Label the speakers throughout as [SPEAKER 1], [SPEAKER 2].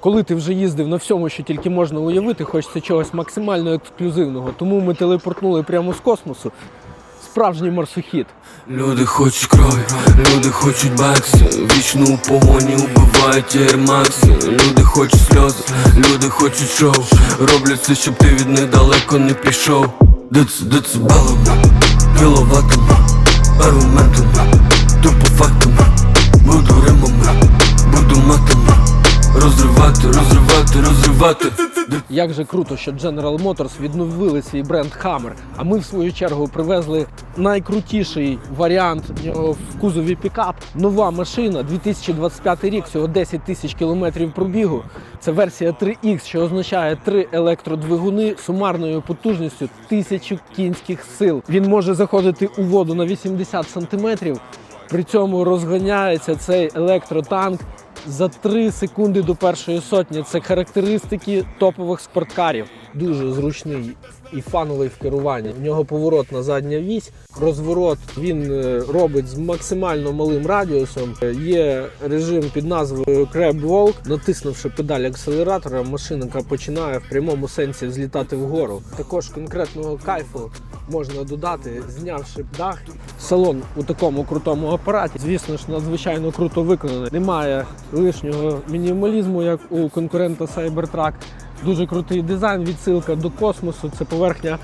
[SPEAKER 1] Коли ти вже їздив на всьому, що тільки можна уявити, хочеться чогось максимально ексклюзивного. Тому ми телепортнули прямо з космосу. Справжній марсохід.
[SPEAKER 2] Люди хочуть крові, люди хочуть бакси Вічно у погоні убивають ермакси Люди хочуть сльози, люди хочуть шоу Роблять все, щоб ти від них далеко не пішов Дец, децибелами, кіловатами, аргументами Тупо фактами, розривати, розривати
[SPEAKER 1] Як же круто, що General Motors відновили свій бренд Hammer, а ми в свою чергу привезли найкрутіший варіант в кузові пікап. Нова машина, 2025 рік, всього 10 тисяч кілометрів пробігу. Це версія 3X, що означає три електродвигуни сумарною потужністю 1000 кінських сил. Він може заходити у воду на 80 сантиметрів. При цьому розганяється цей електротанк за 3 секунди до першої сотні. Це характеристики топових спорткарів. Дуже зручний і фановий в керуванні. В нього поворот на задня вісь, розворот він е, робить з максимально малим радіусом. Е, Є режим під назвою Crab Walk. Натиснувши педаль акселератора, машинка починає в прямому сенсі злітати вгору. Також конкретного кайфу можна додати, знявши дах. Салон у такому крутому апараті, звісно ж, надзвичайно круто виконаний. Немає лишнього мінімалізму, як у конкурента Cybertruck. Дуже крутий дизайн, відсилка до космосу. Це поверхня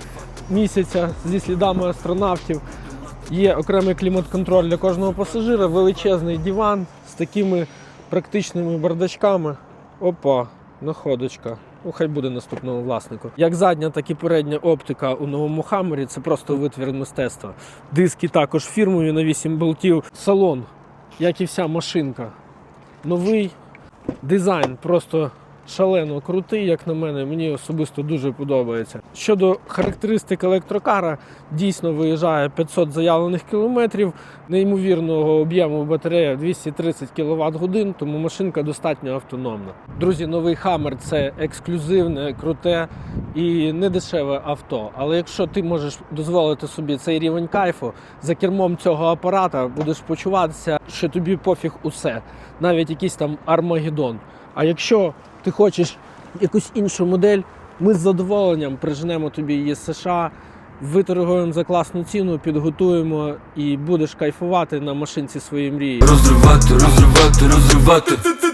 [SPEAKER 1] місяця зі слідами астронавтів. Є окремий клімат-контроль для кожного пасажира, величезний диван з такими практичними бардачками. Опа, находочка. Ну, хай буде наступному власнику. Як задня, так і передня оптика у новому хаммері це просто витвір мистецтва. Диски також фірмові на 8 болтів. Салон, як і вся машинка. Новий дизайн просто шалено крутий, як на мене. Мені особисто дуже подобається. Щодо характеристик електрокара, дійсно виїжджає 500 заявлених кілометрів, неймовірного об'єму батарея 230 кВт годин, тому машинка достатньо автономна. Друзі, новий Hammer – це ексклюзивне, круте і недешеве авто. Але якщо ти можеш дозволити собі цей рівень кайфу, за кермом цього апарата будеш почуватися, що тобі пофіг усе, навіть якийсь там Армагеддон. А якщо ти хочеш якусь іншу модель, ми з задоволенням приженемо тобі її з США, виторгуємо за класну ціну, підготуємо і будеш кайфувати на машинці своєї мрії.
[SPEAKER 2] Розривати, розривати, розривати